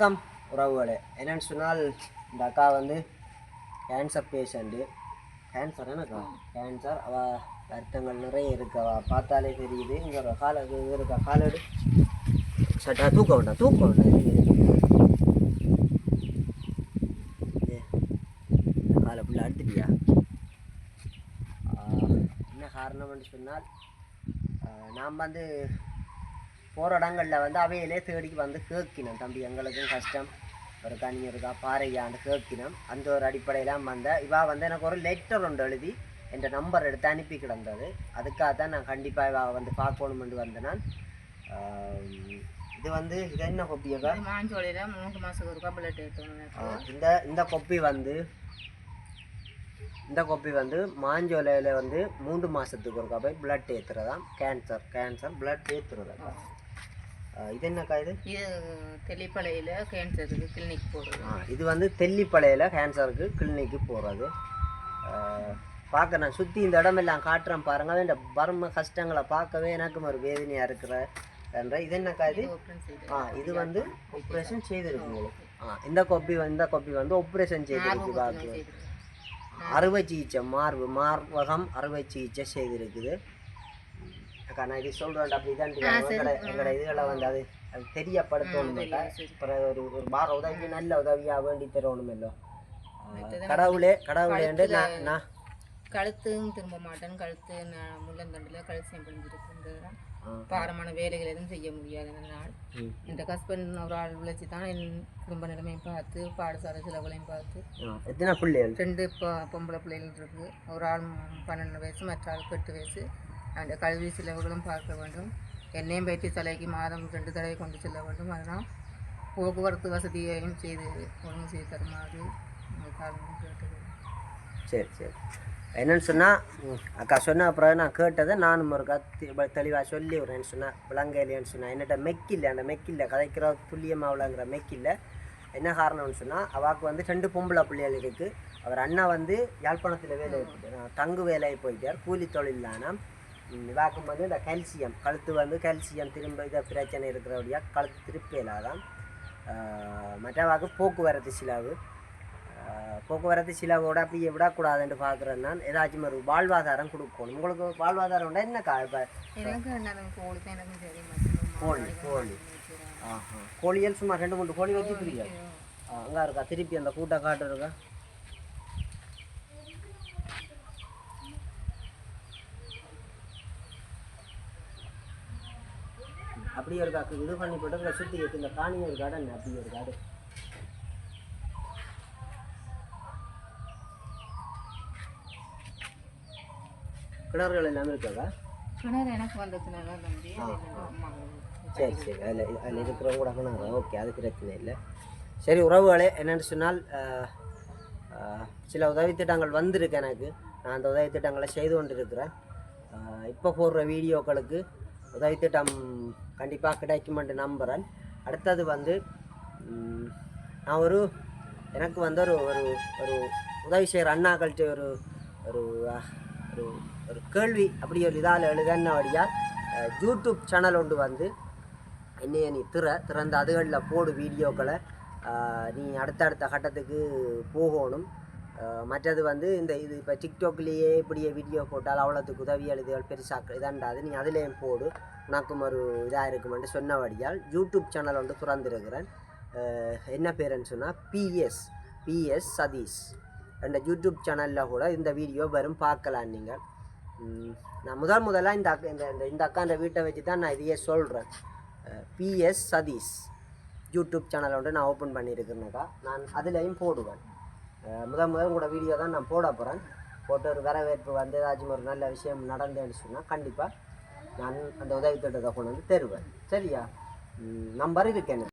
வணக்கம் உறவுகளே. என்னன்னு சொன்னால் இந்த அக்கா வந்து கேன்சர் பேஷண்ட்டு கேன்சர் என்னக்கா கேன்சர் அவ வருத்தங்கள் நிறைய இருக்கு. அவ பார்த்தாலே தெரியுது. இங்கே ஒரு கால இருக்கா காலடு சட்டா தூக்க வேண்டாம் தூக்க வேண்டாம். காலை புள்ள அடுத்துட்டியா என்ன காரணம்னு சொன்னால் நாம் வந்து போகிற இடங்களில் வந்து அவையிலே தேடிக்கு வந்து கேட்கினோம். தம்பி எங்களுக்கும் கஷ்டம். ஒரு தனி இருக்கா பாறையாண்டு கேட்கினோம். அந்த ஒரு அடிப்படையில் வந்த. இவா வந்து எனக்கு ஒரு லெட்டர் ஒன்று எழுதி என் நம்பர் எடுத்து அனுப்பி கிடந்தது. அதுக்காக தான் நான் கண்டிப்பாக இவா வந்து பார்க்கணுமென்று வந்தேன் நான். இது வந்து இது என்ன கொப்பியக்கா மாஞ்சோலையில் மூன்று மாதத்துக்கு ஒரு கப்பலெட் எடுத்தோம் ஆ, இந்த இந்த கொப்பி வந்து இந்த கொப்பி வந்து மாஞ்சோலையில் வந்து மூன்று மாதத்துக்கு ஒரு போய் பிளட் ஏற்றுறதாம் கேன்சர் கேன்சர் பிளட் ஏற்றுறதா இது என்னக்கா இது? இது தெளிப்பளையில் கேன்சருக்கு கிளினிக் போடுறது. ஆ, இது வந்து தெல்லிப்பளையில் கேன்சருக்கு கிளினிக்கு போகிறது பார்க்க நான் சுற்றி இந்த இடமெல்லாம் காட்டுறேன் பாருங்க. இந்த பர்ம கஷ்டங்களை பார்க்கவே எனக்கும் ஒரு வேதனையாக இருக்கிற என்ற. இது என்னக்கா இது? ஆ இது வந்து ஆப்ரேஷன் செய்திருக்கு உங்களுக்கு. ஆ இந்த கொப்பி இந்த கொப்பி வந்து ஆப்ரேஷன் செய்திருக்கு பார்க்க அறுவை சிகிச்சை மார்பு மார்பகம் அறுவை சிகிச்சை செய்திருக்குது. அக்கா நான் இது சொல்கிறேன் அப்படி தான் எங்களோட எங்களோட இதுகளை வந்து அது அது தெரியப்படுத்தணும் அப்புறம் ஒரு ஒரு பார உதவி நல்ல உதவியாக வேண்டி தரணும் இல்லை கடவுளே கடவுளேண்டு நான் கழுத்தும் திரும்ப மாட்டேன். கழுத்து முள்ளந்தண்டில் கழுத்து பிடிஞ்சிருக்குன்றதுலாம் ஆ. பாரமான வேலைகள் எதுவும் செய்ய முடியாது நாள். ம். இந்த ஹஸ்பண்ட் ஒரு ஆள் உழைச்சி தான் என் குடும்ப நிலைமையும் பார்த்து பாடசாலை செலவுகளையும் பார்த்து. ரெண்டு பொம்பளை பிள்ளைகள் இருக்குது ஒரு ஆள் பன்னெண்டு வயசு மற்ற ஆளுக்கு எட்டு வயசு. அந்த கல்வி செலவுகளும் பார்க்க வேண்டும். என்னையும் பயிற்சி தலைக்கு மாதம் ரெண்டு தடவை கொண்டு செல்ல வேண்டும். அதனால் போக்குவரத்து வசதியையும் செய்து ஒழுங்கு செய்து தருமாறு சரி சரி. என்னன்னு சொன்னால் அக்கா சொன்ன அப்புறம் நான் கேட்டதை நானும் ஒரு தெளிவாக சொல்லி விட்றேன்னு சொன்னேன் விளங்கையிலேன்னு சொன்னேன் என்னட்ட மெக்கில்லை அந்த மெக்கில்ல கதைக்கிற துல்லியமாக விளங்குற மெக்கில்ல என்ன காரணம்னு சொன்னால் அவாக்கு வந்து ரெண்டு பொம்பளை பிள்ளைகள் இருக்குது அவர் அண்ணா வந்து யாழ்ப்பாணத்தில் வேலை தங்கு வேலையை போயிட்டார் கூலி தொழிலானா இவாக்கும் வந்து இந்த கல்சியம் கழுத்து வந்து கல்சியம் திரும்ப இதை பிரச்சனை இருக்கிறபடியா கழுத்து திருப்பியலாதான் மற்றவாக்கு போக்குவரத்து செலவு. போக்குவரத்து செலவோட அப்படியே விடக்கூடாதுன்னு பார்க்குறேன் நான் ஏதாச்சும் ஒரு வாழ்வாதாரம் கொடுக்கணும். உங்களுக்கு வாழ்வாதாரம் உண்டா? என்னக்கா? இப்போ எனக்கு என்னதும் கோழி கோழி ஆஹா. கோழியல் சும்மா ரெண்டு மூணு கோழி வச்சுக்கிறீங்க? அங்கே இருக்கா? திருப்பி அந்த கூட்டை காட்டு இருக்கா அப்படியே இருக்கா இது பண்ணி போட்டு சுற்றி இந்த காணியும் ஒரு காடு அப்படியே ஒரு காடு. கிணறுகள் எல்லாமே இருக்காக்கா கிணறு எனக்கு அம்மா சரி சரி. அதில் அதில் இருக்கிறவங்க கூட கிணறு ஓகே. அது பிரச்சனை இல்லை. சரி உறவுகளே என்னென்னு சொன்னால் சில உதவி திட்டங்கள் வந்திருக்கு எனக்கு. நான் அந்த உதவி திட்டங்களை செய்து கொண்டிருக்கிறேன். இப்போ போடுற வீடியோக்களுக்கு உதவி திட்டம் கண்டிப்பாக கிடைக்குமென்று நம்புகிறேன் அடுத்தது வந்து நான் ஒரு எனக்கு வந்து ஒரு ஒரு ஒரு உதவி செய்கிற அண்ணாக்கள்கிட்ட ஒரு ஒரு ஒரு ஒரு கேள்வி அப்படி ஒரு இதால் எழுதன்ன வழியாக யூடியூப் சேனல் ஒன்று வந்து என்னைய நீ திற திறந்த அதுகளில் போடு வீடியோக்களை நீ அடுத்தடுத்த கட்டத்துக்கு போகணும். மற்றது வந்து இந்த இது இப்போ டிக்டாக்லேயே இப்படியே வீடியோ போட்டால் அவ்வளோத்துக்கு உதவி எழுதுகள் பெருசாக்க. இதாண்டாது நீ அதுலேயும் போடு. உனக்கும் ஒரு இதாக இருக்குமென்று சொன்னபடியால் யூடியூப் சேனல் ஒன்று திறந்துருக்கிறேன். என்ன பேருன்னு சொன்னால் பிஎஸ் பிஎஸ் சதீஷ் அந்த யூடியூப் சேனலில் கூட இந்த வீடியோ வரும். பார்க்கலாம் நீங்கள். நான் முதல் முதலாக இந்த அக்கா இந்த இந்த- இந்த அக்கா இந்த வீட்டை வச்சு தான் நான் இதையே சொல்கிறேன் பிஎஸ் சதீஷ் யூடியூப் சேனல் வந்து நான் ஓப்பன் பண்ணியிருக்கிறேன்க்கா. நான் அதுலேயும் போடுவேன். முதல் முதல் கூட வீடியோ தான் நான் போட போகிறேன் போட்டு ஒரு வரவேற்பு வந்து ஏதாச்சும் ஒரு நல்ல விஷயம் நடந்தேன்னு சொன்னால் கண்டிப்பாக நான் அந்த உதவி திட்டத்தை கொண்டு வந்து தருவேன். சரியா? நம்பர் இருக்கேன்